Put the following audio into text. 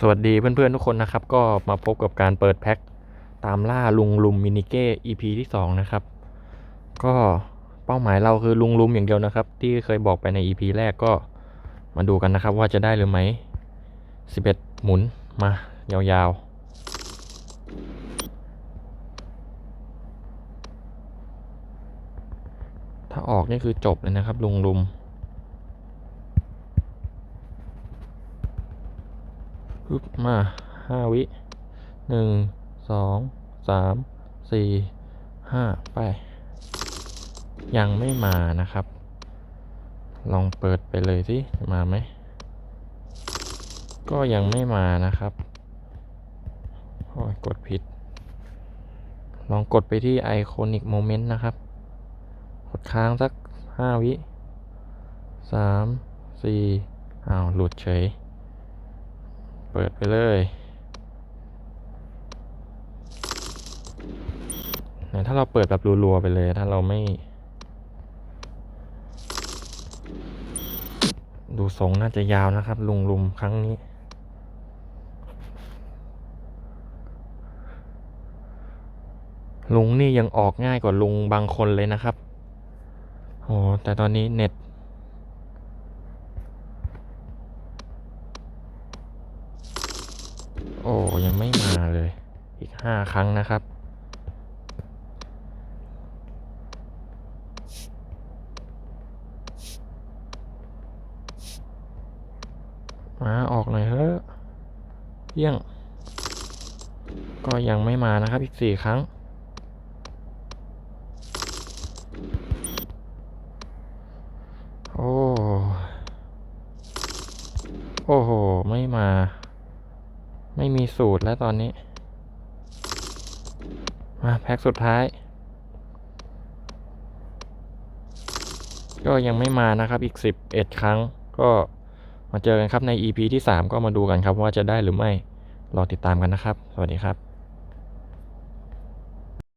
สวัสดีเพื่อนๆทุกคนนะครับ ก็มาพบกับการเปิดแพ็คตามล่าลุงลุมมินิเก้ EP ที่สองนะครับ ก็เป้าหมายเราคือลุงลุมอย่างเดียวนะครับ ที่เคยบอกไปใน EP แรกก็มาดูกันนะครับ ว่าจะได้หรือไม่11 หมุนมายาวๆ ถ้าออกนี่คือจบเลยนะครับ ลุงลุม ปึ๊บมาห้าวิหนึ่งสองสามสี่ห้าไป ยังไม่มานะครับ ลองเปิดไปเลยสิมาไหม ก็ยังไม่มานะครับโอ้ยกดผิด ลองกดไปที่ไอคอนิกโมเมนต์นะครับ กดค้างสักห้าวิสามสี่อ้าว หลุดเฉย เปิดไปเลยเนี่ยถ้าเราเปิดแบบรัวๆไปเลย ถ้าเราไม่ ดูทรงน่าจะยาวนะครับ ลุงลุมครั้งนี้ ลุงนี่ยังออกง่ายกว่าลุงบางคนเลยนะครับโอ้แต่ตอนนี้เน็ต โอ้ยังไม่มาเลย อีกห้าครั้งนะครับ มาออกหน่อยเถอะเยี่ยง ก็ยังไม่มานะครับ อีกสี่ครั้งโอ้ โอ้โห ไม่มา ไม่มีสูตรแล้วตอนนี้ มาแพ็คสุดท้าย ก็ยังไม่มานะครับอีกสิบเอ็ดครั้ง ก็มาเจอกันครับใน EP ที่ 3 ก็มาดูกันครับว่าจะได้หรือไม่ รอติดตามกันนะครับ สวัสดีครับ